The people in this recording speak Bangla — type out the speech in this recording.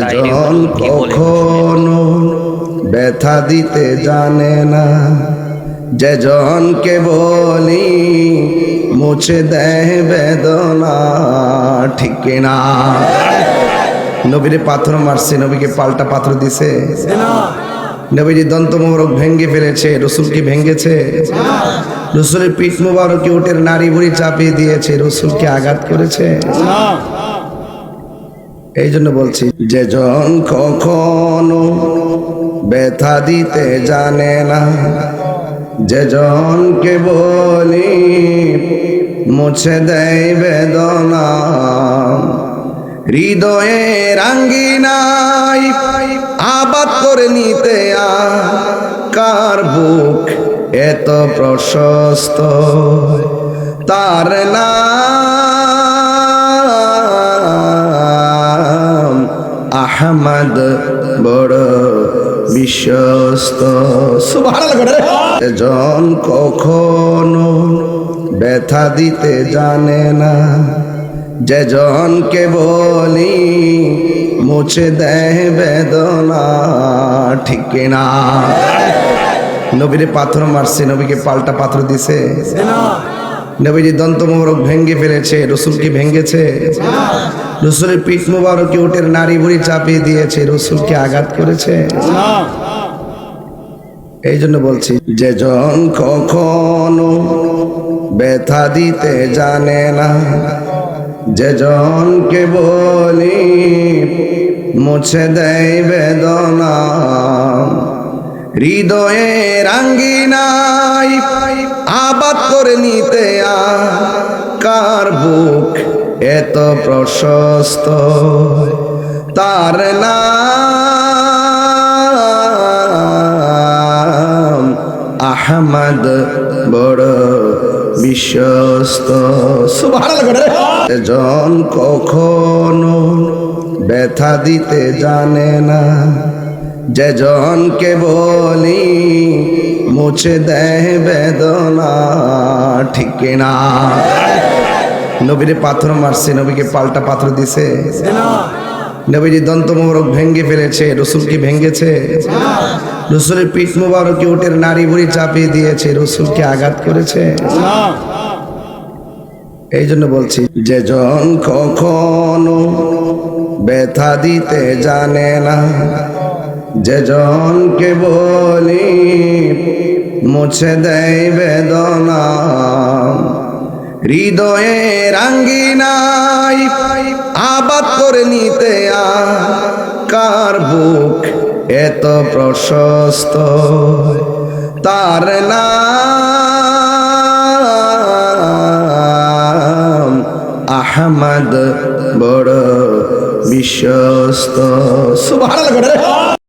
জন কখনো ব্যথা দিতে জানে না। যে জনকে বলি মুছে দেয় বেদনা ঠিক না নবীরে পাথর মারছে নবীকে পাল্টা পাথর দিছে। নবীজি দন্ত মোহরক ভেঙ্গে ফেলেছে রসুলকে ভেঙ্গেছে রসুলের পিঠ মোবারকে উটের নারী বুড়ি চাপিয়ে দিয়েছে রসুলকে আঘাত করেছে? এই জন্য বলছি, যে জন কখনো ব্যথা দিতে জানে না, যে জনকে বলি মুছে দেয় বেদনা হৃদয়ে রাঙ্গিনাই আবাদ করে নিতে কার বুক এত প্রশস্ত, তার নাম আহমদ বড় বিশ্বস্ত। জন কখনো ব্যথা দিতে জানে না। যে জনকে বলি মুছে দেয় বেদনা ঠিক না নবীরে পাথর মারছে নবীকে পাল্টা পাথর দিছে। নবীজি দন্ত মোহরক ভেঙ্গে ফেলেছে রসুলকে ভেঙ্গেছে রসুলের পিঠ মোবারকে উটের নারী বুড়ি চাপিয়ে দিয়েছে রসুলকে আঘাত করেছে? এই জন্য বলছি, যে জন কখনো ব্যথা দিতে জানে না, যে জনকে বলি মুছে দেয় বেদনা। হৃদয়ে রাঙ্গিনাই আবাদ করে নিতে কার বুক এত প্রশস্ত, তার নাম আহমদ বড় বিশ্বস্ত। জন কখনো ব্যথা দিতে জানে না যে জনকে বলি, মুছে দেয় বেদনা, ঠিক না নবীরে পাথর মারছে, নবীকে পাল্টা পাথর দিছে। নবীজি দন্ত মোহরক ভেঙ্গে ফেলেছে রসুলকে ভেঙ্গেছে? রসুলের পিঠ মোবারকে উটের নারী বুড়ি চাপিয়ে দিয়েছে রসুলকে আঘাত করেছে? এই জন্য বলছি, যে জন কখনো ব্যথা দিতে জানে না যে জনকে বলি মুছে দেয় বেদনা, হৃদয়ে রাঙ্গিনাই আবাদ করে নিতে কার বুক এত প্রশস্ত? তার নাম আহমদ বড় বিশ্বস্ত। সুবহানাল্লাহ